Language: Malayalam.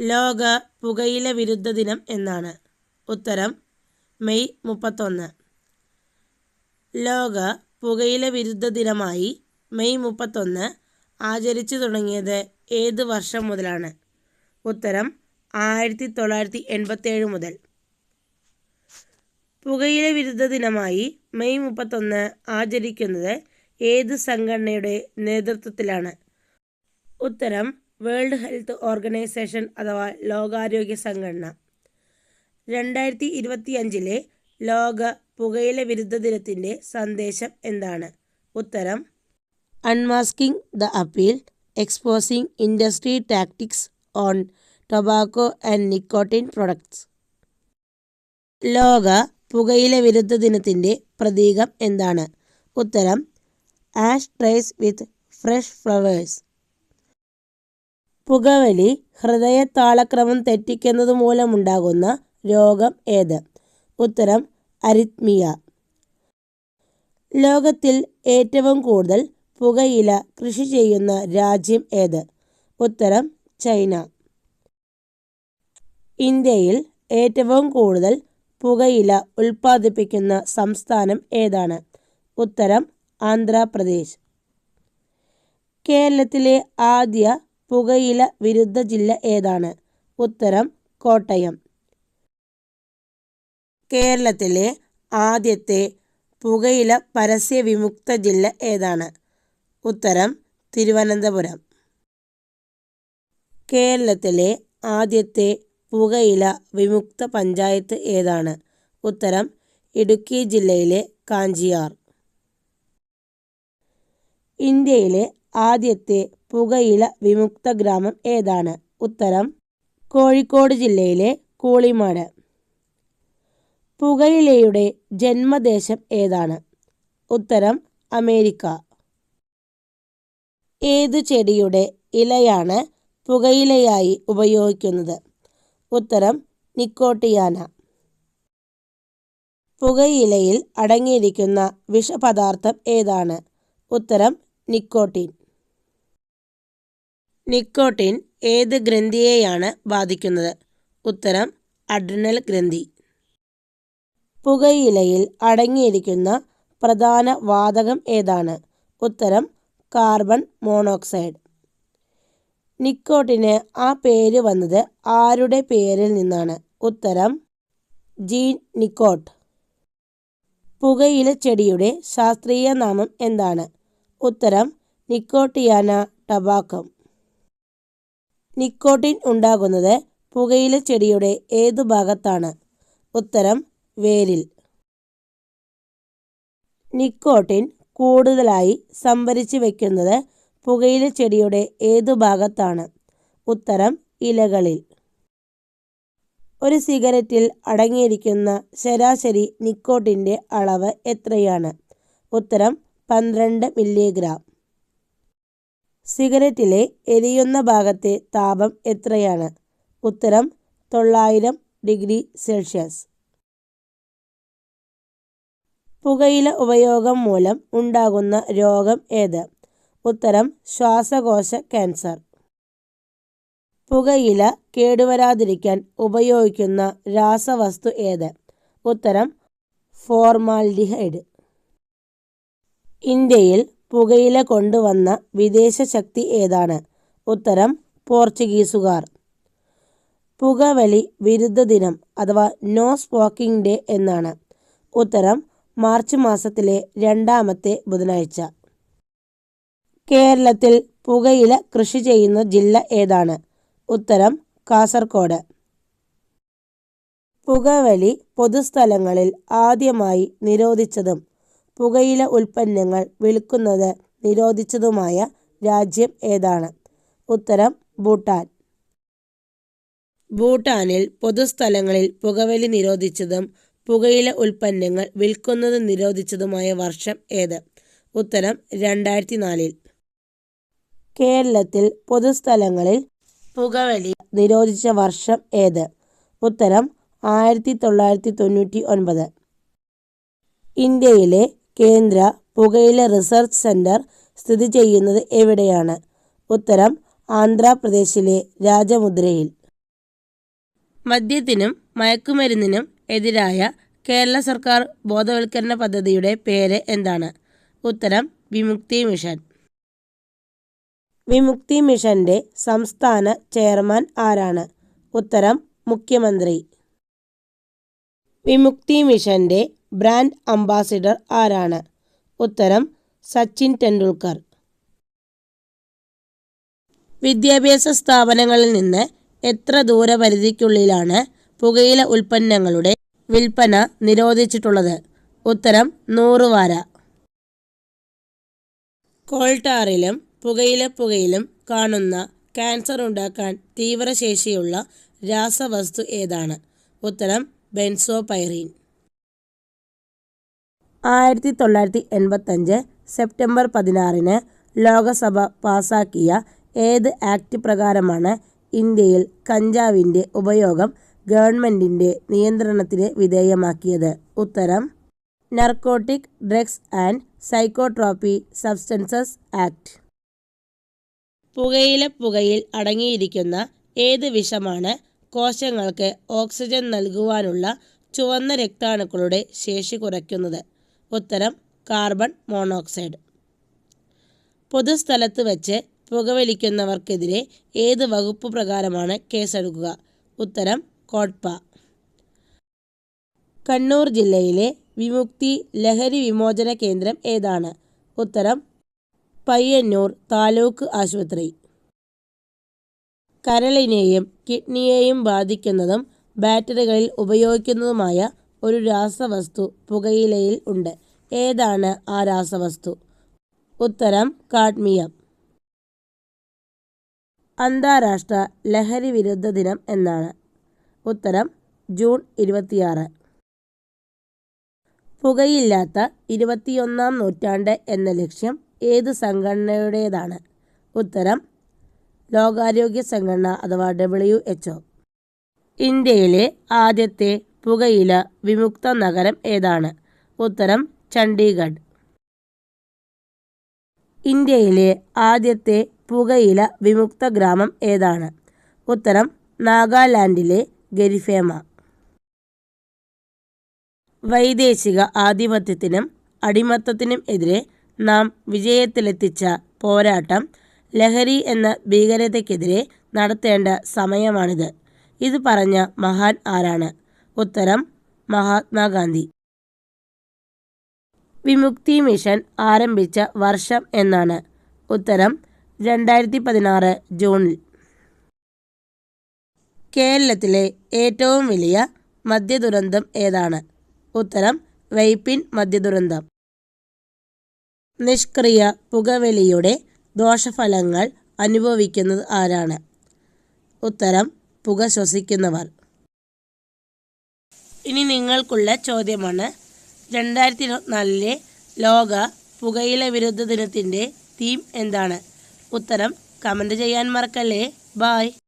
ലോക പുകയില വിരുദ്ധ ദിനം എന്നാണ്. ഉത്തരം മെയ് മുപ്പത്തൊന്ന്. ലോക പുകയില വിരുദ്ധ ദിനമായി മെയ് മുപ്പത്തൊന്ന് ആചരിച്ചു തുടങ്ങിയത് ഏത് വർഷം മുതലാണ്? ഉത്തരം ആയിരത്തി തൊള്ളായിരത്തി എൺപത്തേഴ് മുതൽ. പുകയില വിരുദ്ധ ദിനമായി മെയ് മുപ്പത്തൊന്ന് ആചരിക്കുന്നത് ഏത് സംഘടനയുടെ നേതൃത്വത്തിലാണ്? ഉത്തരം വേൾഡ് ഹെൽത്ത് ഓർഗനൈസേഷൻ അഥവാ ലോകാരോഗ്യ സംഘടന. രണ്ടായിരത്തി ഇരുപത്തി അഞ്ചിലെ ലോക പുകയില വിരുദ്ധ ദിനത്തിന്റെ സന്ദേശം എന്താണ്? ഉത്തരം unmasking the appeal exposing industry tactics on tobacco and nicotine products ലോക പുകയില വിരുദ്ധ ദിനത്തിന്റെ പ്രതീകം എന്താണ്? ഉത്തരം ashtrays with fresh flowers പുകവലി ഹൃദയതാളക്രമം തെറ്റിക്കുന്നത് മൂലമുണ്ടാകുന്ന രോഗം ഏത്? ഉത്തരം അരിത്മിയ. ലോകത്തിൽ ഏറ്റവും കൂടുതൽ പുകയില കൃഷി ചെയ്യുന്ന രാജ്യം ഏത്? ഉത്തരം ചൈന. ഇന്ത്യയിൽ ഏറ്റവും കൂടുതൽ പുകയില ഉൽപ്പാദിപ്പിക്കുന്ന സംസ്ഥാനം ഏതാണ്? ഉത്തരം ആന്ധ്രാപ്രദേശ്. കേരളത്തിലെ ആദ്യ പുകയില വിരുദ്ധ ജില്ല ഏതാണ്? ഉത്തരം കോട്ടയം. കേരളത്തിലെ ആദ്യത്തെ പുകയില പരസ്യ വിമുക്ത ജില്ല ഏതാണ്? ഉത്തരം തിരുവനന്തപുരം. കേരളത്തിലെ ആദ്യത്തെ പുകയില വിമുക്ത പഞ്ചായത്ത് ഏതാണ്? ഉത്തരം ഇടുക്കി ജില്ലയിലെ കാഞ്ചിയാർ. ഇന്ത്യയിലെ ആദ്യത്തെ പുകയില വിമുക്ത ഗ്രാമം ഏതാണ്? ഉത്തരം കോഴിക്കോട് ജില്ലയിലെ കൂളിമാട്. പുകയിലയുടെ ജന്മദേശം ഏതാണ്? ഉത്തരം അമേരിക്ക. ഏതു ചെടിയുടെ ഇലയാണ് പുകയിലയായി ഉപയോഗിക്കുന്നത്? ഉത്തരം നിക്കോട്ടിയാന. പുകയിലയിൽ അടങ്ങിയിരിക്കുന്ന വിഷപദാർത്ഥം ഏതാണ്? ഉത്തരം നിക്കോട്ടിൻ. നിക്കോട്ടിൻ ഏത് ഗ്രന്ഥിയെയാണ് ബാധിക്കുന്നത് ഉത്തരം അഡ്രിനൽ ഗ്രന്ഥി. പുകയിലയിൽ അടങ്ങിയിരിക്കുന്ന പ്രധാന വാതകം ഏതാണ്? ഉത്തരം കാർബൺ മോണോക്സൈഡ്. നിക്കോട്ടിന് ആ പേര് വന്നത് ആരുടെ പേരിൽ നിന്നാണ്? ഉത്തരം ജീൻ നിക്കോട്ട്. പുകയില ചെടിയുടെ ശാസ്ത്രീയ നാമം എന്താണ്? ഉത്തരം നിക്കോട്ടിയാന ടബാക്കം. നിക്കോട്ടിൻ ഉണ്ടാകുന്നത് പുകയില ചെടിയുടെ ഏതു ഭാഗത്താണ്? ഉത്തരം വേരിൽ നിക്കോട്ടിൻ കൂടുതലായി സംഭരിച്ചു വയ്ക്കുന്നത് പുകയില ചെടിയുടെ ഏതു ഭാഗത്താണ്? ഉത്തരം ഇലകളിൽ. ഒരു സിഗരറ്റിൽ അടങ്ങിയിരിക്കുന്ന ശരാശരി നിക്കോട്ടിന്റെ അളവ് എത്രയാണ്? ഉത്തരം പന്ത്രണ്ട് മില്ലിഗ്രാം. സിഗരറ്റിലെ എരിയുന്ന ഭാഗത്തെ താപം എത്രയാണ്? ഉത്തരം തൊള്ളായിരം ഡിഗ്രി സെൽഷ്യസ്. പുകയില ഉപയോഗം മൂലം ഉണ്ടാകുന്ന രോഗം ഏത്? ഉത്തരം ശ്വാസകോശ ക്യാൻസർ. പുകയില കേടുവരാതിരിക്കാൻ ഉപയോഗിക്കുന്ന രാസവസ്തു ഏത്? ഉത്തരം ഫോർമാൽഡിഹൈഡ്. ഇന്ത്യയിൽ പുകയില കൊണ്ടുവന്ന വിദേശ ശക്തി ഏതാണ്? ഉത്തരം പോർച്ചുഗീസുകാർ. പുകവലി വിരുദ്ധ ദിനം അഥവാ നോ സ്മോക്കിംഗ് ഡേ എന്നാണ്. ഉത്തരം മാർച്ച് മാസത്തിലെ രണ്ടാമത്തെ ബുധനാഴ്ച. കേരളത്തിൽ പുകയില കൃഷി ചെയ്യുന്ന ജില്ല ഏതാണ്? ഉത്തരം കാസർഗോഡ് പുകവലി പൊതുസ്ഥലങ്ങളിൽ ആദ്യമായി നിരോധിച്ചതും പുകയില ഉൽപ്പന്നങ്ങൾ വിൽക്കുന്നത് നിരോധിച്ചതുമായ രാജ്യം ഏതാണ്? ഉത്തരം ഭൂട്ടാൻ. ഭൂട്ടാനിൽ പൊതുസ്ഥലങ്ങളിൽ പുകവലി നിരോധിച്ചതും പുകയില ഉൽപ്പന്നങ്ങൾ വിൽക്കുന്നത് നിരോധിച്ചതുമായ വർഷം ഏത്? ഉത്തരം രണ്ടായിരത്തി നാലിൽ കേരളത്തിൽ പൊതുസ്ഥലങ്ങളിൽ പുകവലി നിരോധിച്ച വർഷം ഏത്? ഉത്തരം ആയിരത്തി തൊള്ളായിരത്തി തൊണ്ണൂറ്റി ഒൻപത് ഇന്ത്യയിലെ കേന്ദ്ര പുകയില റിസർച്ച് സെന്റർ സ്ഥിതി ചെയ്യുന്നത് എവിടെയാണ്? ഉത്തരം ആന്ധ്രാപ്രദേശിലെ രാജമുദ്രയിൽ. മദ്യത്തിനും മയക്കുമരുന്നിനും എതിരായ കേരള സർക്കാർ ബോധവൽക്കരണ പദ്ധതിയുടെ പേര് എന്താണ്? ഉത്തരം വിമുക്തി മിഷൻ. വിമുക്തി മിഷന്റെ സംസ്ഥാന ചെയർമാൻ ആരാണ്? ഉത്തരം മുഖ്യമന്ത്രി. വിമുക്തി മിഷന്റെ ബ്രാൻഡ് അംബാസിഡർ ആരാണ്? ഉത്തരം സച്ചിൻ ടെണ്ടുൽക്കർ. വിദ്യാഭ്യാസ സ്ഥാപനങ്ങളിൽ നിന്ന് എത്ര ദൂരപരിധിക്കുള്ളിലാണ് പുകയില ഉൽപ്പന്നങ്ങളുടെ വിൽപ്പന നിരോധിച്ചിട്ടുള്ളത്? ഉത്തരം നൂറ് വാര. കോൾട്ടാറിലും പുകയില പുകയിലും കാണുന്ന ക്യാൻസർ ഉണ്ടാക്കാൻ തീവ്രശേഷിയുള്ള രാസവസ്തു ഏതാണ്? ഉത്തരം ബെൻസോപൈറീൻ. ആയിരത്തി തൊള്ളായിരത്തി എൺപത്തഞ്ച് സെപ്റ്റംബർ പതിനാറിന് ലോകസഭ പാസാക്കിയ ഏത് ആക്ട് പ്രകാരമാണ് ഇന്ത്യയിൽ കഞ്ചാവിന്റെ ഉപയോഗം ഗവൺമെന്റിന്റെ നിയന്ത്രണത്തിന് വിധേയമാക്കിയത്? ഉത്തരം narcotic drugs and psychotropic substances act. പുകയില പുകയിൽ അടങ്ങിയിരിക്കുന്ന ഏത് വിഷമാണ് കോശങ്ങൾക്ക് ഓക്സിജൻ നൽകുവാനുള്ള ചുവന്ന രക്താണുക്കളുടെ ശേഷി കുറയ്ക്കുന്നത്? ഉത്തരം കാർബൺ മോണോക്സൈഡ്. പൊതുസ്ഥലത്ത് വെച്ച് പുകവലിക്കുന്നവർക്കെതിരെ ഏത് വകുപ്പ് പ്രകാരമാണ് കേസെടുക്കുക? ഉത്തരം കോട്ട്പ. കണ്ണൂർ ജില്ലയിലെ വിമുക്തി ലഹരി വിമോചന കേന്ദ്രം ഏതാണ്? ഉത്തരം പയ്യന്നൂർ താലൂക്ക് ആശുപത്രി. കരളിനെയും കിഡ്നിയെയും ബാധിക്കുന്നതും ബാറ്ററികളിൽ ഉപയോഗിക്കുന്നതുമായ ഒരു രാസവസ്തു പുകയിലയിൽ ഉണ്ട്. ഏതാണ് ആ രാസവസ്തു? ഉത്തരം കാഡ്മിയം. അന്താരാഷ്ട്ര ലഹരി വിരുദ്ധ ദിനം എന്നാണ്. ഉത്തരം ജൂൺ ഇരുപത്തിയാറ്. പുകയില്ലാത്ത ഇരുപത്തിയൊന്നാം നൂറ്റാണ്ട് എന്ന ലക്ഷ്യം ഏത് സംഘടനയുടേതാണ്? ഉത്തരം ലോകാരോഗ്യ സംഘടന അഥവാ ഡബ്ല്യു ഇന്ത്യയിലെ ആദ്യത്തെ പുകയില വിമുക്ത നഗരം ഏതാണ്? ഉത്തരം ചണ്ഡീഗഡ്. ഇന്ത്യയിലെ ആദ്യത്തെ പുകയില വിമുക്ത ഗ്രാമം ഏതാണ്? ഉത്തരം നാഗാലാൻഡിലെ ഗരിഫേമ. വൈദേശിക ആധിപത്യത്തിനും അടിമത്തത്തിനും എതിരെ നാം വിജയത്തിലെത്തിച്ച പോരാട്ടം ലഹരി എന്ന ഭീകരതയ്ക്കെതിരെ നടത്തേണ്ട സമയമാണിത്. ഇത് പറഞ്ഞ മഹാൻ ആരാണ്? ഉത്തരം മഹാത്മാഗാന്ധി. വിമുക്തി മിഷൻ ആരംഭിച്ച വർഷം എന്നാണ്. ഉത്തരം രണ്ടായിരത്തി പതിനാറ് ജൂണിൽ. കേരളത്തിലെ ഏറ്റവും വലിയ മദ്യദുരന്തം ഏതാണ്? ഉത്തരം വൈപ്പിൻ മദ്യദുരന്തം. നിഷ്ക്രിയ പുകവലിയുടെ ദോഷഫലങ്ങൾ അനുഭവിക്കുന്നത് ആരാണ്? ഉത്തരം പുക ശ്വസിക്കുന്നവർ. ഇനി നിങ്ങൾക്കുള്ള ചോദ്യമാണ്. രണ്ടായിരത്തി ഇരുപത്തിനാലിലെ ലോക പുകയില വിരുദ്ധ ദിനത്തിന്റെ തീം എന്താണ്? ഉത്തരം കമന്റ് ചെയ്യാൻ മറക്കല്ലേ. ബായ്